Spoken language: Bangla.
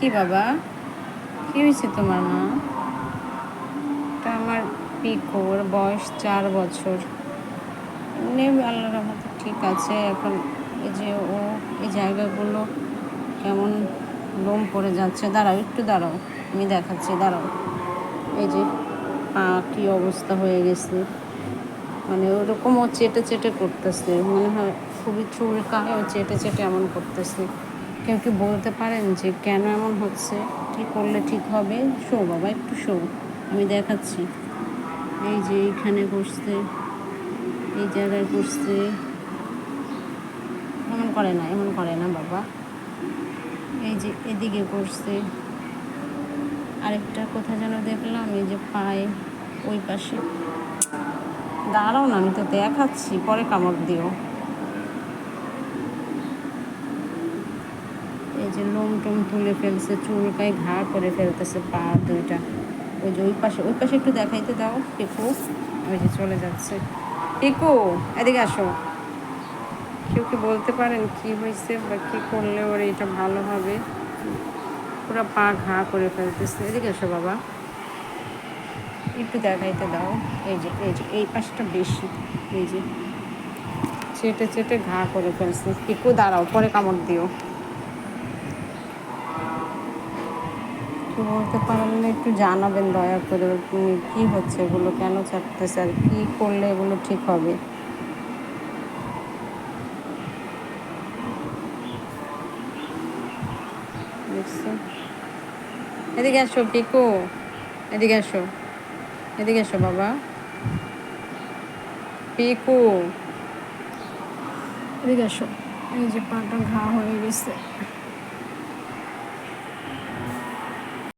কি বাবা? কি হয়েছে তোমার মা? তা আমার পিকো ওর বয়স চার বছর। এমনি আল্লাহর রহমতে ঠিক আছে এখন এই যে ও এই জায়গাগুলো কেমন লোম পড়ে যাচ্ছে। দাঁড়াও একটু দাঁড়াও আমি দেখাচ্ছি দাঁড়াও। এই যে পা কী অবস্থা হয়ে গেছে। মানে ওরকম ও চেটে চেটে করতেছে মনে হয় খুবই চুলকায় ও চেটে চেটে এমন করতেছে। কেউ কি বলতে পারেন যে, কেন এমন হচ্ছে? ঠিক করলে ঠিক হবে? শো, বাবা, একটু শো, আমি দেখাচ্ছি। এই যে এইখানে বসতে, এই জায়গায় বসতে। এমন করে না, এমন করে না, বাবা। এই যে এদিকে করছে আরেকটা কোথা যেন দেখলাম, এই যে পায়ে, ওই পাশে। দাঁড়াও না, আমি তো দেখাচ্ছি, পরে কামড় দিও। যে লোম টোম তুলে ফেলছে, চুলকায় ঘা করে ফেলতেছে, পা দুইটা। ওই যে ওই পাশে ওই পাশে একটু দেখাইতে দাও, পিকু। ওই যে চলে যাচ্ছে। পিকু, এদিকে আসো। কেউ কি বলতে পারেন কি হয়েছে বা কী করলে ওর এটা ভালো হবে? পুরো পা ঘা করে ফেলতেছে। এদিকে আসো বাবা। একটু দেখাইতে দাও। এই যে এই যে, এই পাশটা বেশি। এই যে, চেটে চেটে ঘা করে ফেলছে। একটু দাঁড়াও, পরে কামড় দিও। কি বলতে পারলে একটু জানাবেন দয়া করে কী হচ্ছে এগুলো, কেন চাপতেছে আর কী করলে এগুলো ঠিক হবে? এদিকে আসো, পিকু। এদিকে আসো। এদিকে এসো বাবা। পিকু। এদিকে এসো এই যে পাটা ঘা হয়ে গেছে।